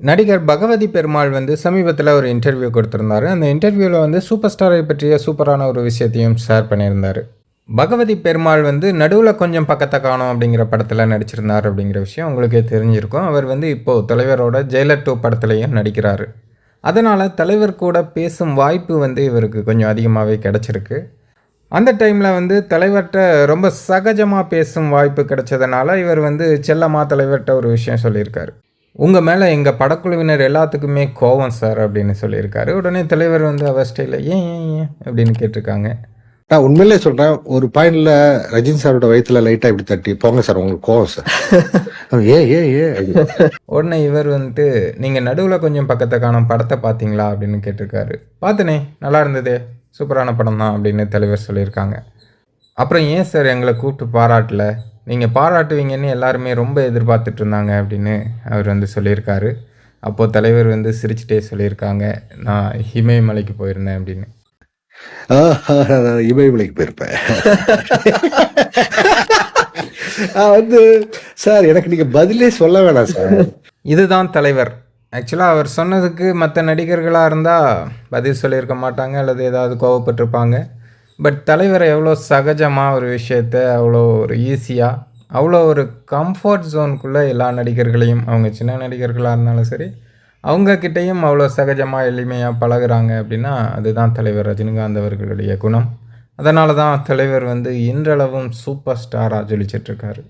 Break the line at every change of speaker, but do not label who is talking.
நடிகர் பகவதி பெருமாள் வந்து சமீபத்தில் ஒரு இன்டர்வியூ கொடுத்துருந்தாரு. அந்த இன்டர்வியூவில் வந்து சூப்பர் ஸ்டாரை பற்றிய சூப்பரான ஒரு விஷயத்தையும் ஷேர் பண்ணியிருந்தார். பகவதி பெருமாள் வந்து நடுவில் கொஞ்சம் பக்கத்தை காணோம் அப்படிங்கிற படத்தில் நடிச்சிருந்தார் அப்படிங்கிற விஷயம் உங்களுக்கே தெரிஞ்சிருக்கும். அவர் வந்து இப்போது தலைவரோட ஜெயலர் டூ படத்துலையும் நடிக்கிறார். அதனால் தலைவர் கூட பேசும் வாய்ப்பு வந்து இவருக்கு கொஞ்சம் அதிகமாகவே கிடச்சிருக்கு. அந்த டைமில் வந்து தலைவர்கிட்ட ரொம்ப சகஜமாக பேசும் வாய்ப்பு கிடைச்சதுனால இவர் வந்து செல்லமாக தலைவர்கிட்ட ஒரு விஷயம் சொல்லியிருக்காரு. உங்கள் மேலே எங்கள் படக்குழுவினர் எல்லாத்துக்குமே கோவம் சார் அப்படின்னு சொல்லியிருக்காரு. உடனே தலைவர் வந்து அவர் ஸ்டைலில் ஏன் ஏன் ஏன்? அப்படின்னு கேட்டிருக்காங்க.
நான் உண்மையிலே சொல்றேன் ஒரு பாயிண்ட்ல ரஜினி சாரோட வயித்துல லைட்டா இப்படி தட்டி போங்க சார் உங்களுக்கு கோவம் சார். ஏ ஏ ஏ.
உடனே இவர் வந்துட்டு நீங்கள் நடுவில் கொஞ்சம் பக்கத்தை காணும் படத்தை பார்த்தீங்களா? அப்படின்னு கேட்டிருக்காரு. பார்த்தனே நல்லா இருந்ததே சூப்பரான படம் தான் அப்படின்னு தலைவர் சொல்லியிருக்காங்க. அப்புறம் ஏன் சார் எங்களை கூப்பிட்டு பாராட்டல? நீங்கள் பாராட்டுவீங்கன்னு எல்லாருமே ரொம்ப எதிர்பார்த்துட்டு இருந்தாங்க அப்படின்னு அவர் வந்து சொல்லியிருக்காரு. அப்போது தலைவர் வந்து சிரிச்சிட்டே சொல்லியிருக்காங்க நான் இமயமலைக்கு போயிருந்தேன் அப்படின்னு.
இமயமலைக்கு போயிருப்பேன். வந்து சார் எனக்கு நீங்க பதிலே சொல்ல வேணாம் சார்.
இதுதான் தலைவர். ஆக்சுவலாக அவர் சொன்னதுக்கு மற்ற நடிகர்களாக இருந்தால் பதில் சொல்லியிருக்க மாட்டாங்க அல்லது ஏதாவது கோவப்பட்டிருப்பாங்க. பட் தலைவர் எவ்வளோ சகஜமாக ஒரு விஷயத்த அவ்வளோ ஒரு ஈஸியாக அவ்வளோ ஒரு கம்ஃபர்ட் ஜோனுக்குள்ளே எல்லா நடிகர்களையும் அவங்க சின்ன நடிகர்களாக இருந்தாலும் சரி அவங்கக்கிட்டேயும் அவ்வளோ சகஜமாக எளிமையாக பழகுறாங்க அப்படின்னா அதுதான் தலைவர் ரஜினிகாந்த் அவர்களுடைய குணம். அதனால தான் தலைவர் வந்து இன்றளவும் சூப்பர் ஸ்டாராக ஜொலிச்சிட்ருக்காரு.